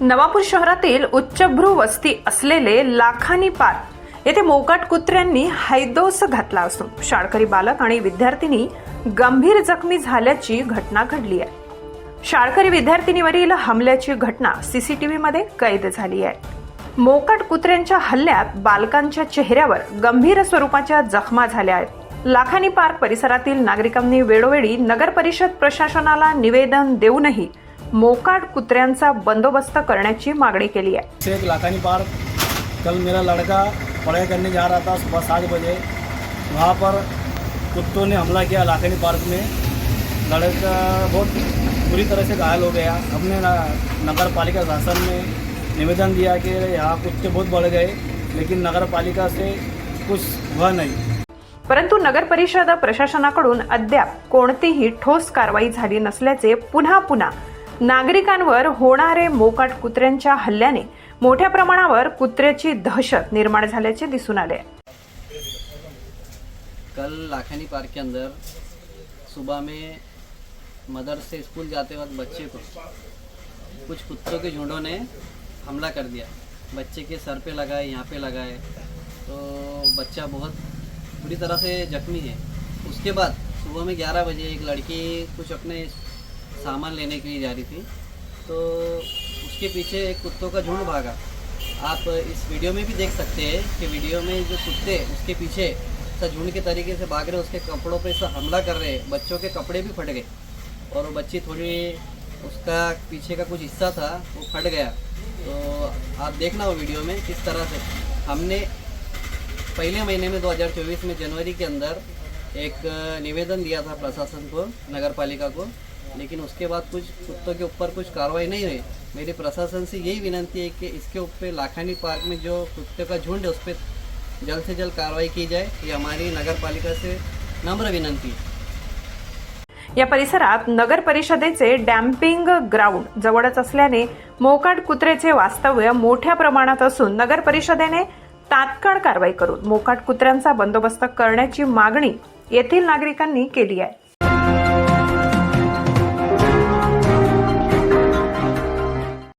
नवापूर शहरातील उच्चभ्रू वस्ती असलेले लाखानी पार्क येथे मोकाट कुत्र्यांनी हैदोस घातला असून शाळकरी बालक आणि विद्यार्थिनी गंभीर जखमी झाल्याची घटना घडली आहे. शाळकरी विद्यार्थिनीवरील हमल्याची घटना सीसीटीव्हीमध्ये कैद झाली आहे. मोकाट कुत्र्यांच्या हल्ल्यात बालकांच्या चेहऱ्यावर गंभीर स्वरूपाच्या जखमा झाल्या आहेत. लाखानी पार्क परिसरातील नागरिकांनी वेळोवेळी नगर परिषद प्रशासनाला निवेदन देऊनही मोकाट कुत्र्यांचा बंदोबस्त करण्याची मागणी केली आहे. एक लाखानी पार्क कल मेरा लड़का पढ़ाई करने जा रहा था सुबह सात बजे. वहाँ पर कुत्तों ने हमला किया लाखानी पार्क में. लड़का बहुत बुरी तरह से घायल हो गया. हमने नगर पालिका शासन में निवेदन दिया कि यहाँ कुत्ते बहुत बढ़ गए लेकिन नगर पालिका से कुछ हुआ नहीं। परंतु नगर परिषद प्रशासनाकडून अद्याप कोणतीही ठोस कारवाई झाली नसल्याचे पुन्हा पुन्हा नागरिकांवर होणारे मोकाट कुत्र्यांच्या हल्ल्याने मोठ्या प्रमाणावर कुत्र्याची दहशत निर्माण झाल्याचे दिसून आले. कल लाखानी पार्क के अंदर सुबह में मदर से स्कूल जाते वक्त बच्चे को कुछ कुत्तों के झुंडों ने हमला कर दिया। बच्चे के सर पे लगाए यहाँ पे लगाए। तो बच्चा बहुत बुरी तरह से जख्मी है। उसके बाद सुबह में 11 बजे एक लड़की कुछ अपने सामान लेने के लिए जा रही थी। तो उसके पीछे एक कुत्तों का झुंड भागा। आप इस वीडियो में भी देख सकते हैं कि वीडियो में जो कुत्ते उसके पीछे झुंड के तरीके से भाग रहे, उसके कपड़ों पे ऐसा हमला कर रहे, बच्चों के कपड़े भी फट गए। और वो बच्ची थोड़ी उसका पीछे का कुछ हिस्सा था, वो फट गया। तो आप देखना वो वीडियो में किस तरह से। हमने पहले महीने में 2024 में जनवरी के अंदर एक निवेदन दिया था प्रशासन को नगर पालिका को लेकिन उसके बाद कुछ कुत्तों के ऊपर कुछ कार्रवाई नहीं हुई। मेरी प्रशासन से यही विनंती है कि इसके ऊपर लाखानी पार्क में जो कुत्ते का झुंड है उस पर जल्द से जल्द कार्रवाई की जाए। ये हमारी नगर पालिका से नम्र विनंती है। या परिसरात नगर परिषदेचे डॅम्पिंग ग्राउंड जवळच असल्याने मोकाट कुत्र्याचे वास्तव्य मोठ्या प्रमाणात असून नगर परिषदेने तात्काळ कारवाई करून मोकाट कुत्र्यांचा बंदोबस्त करण्याची मागणी येथील नागरिकांनी केली आहे.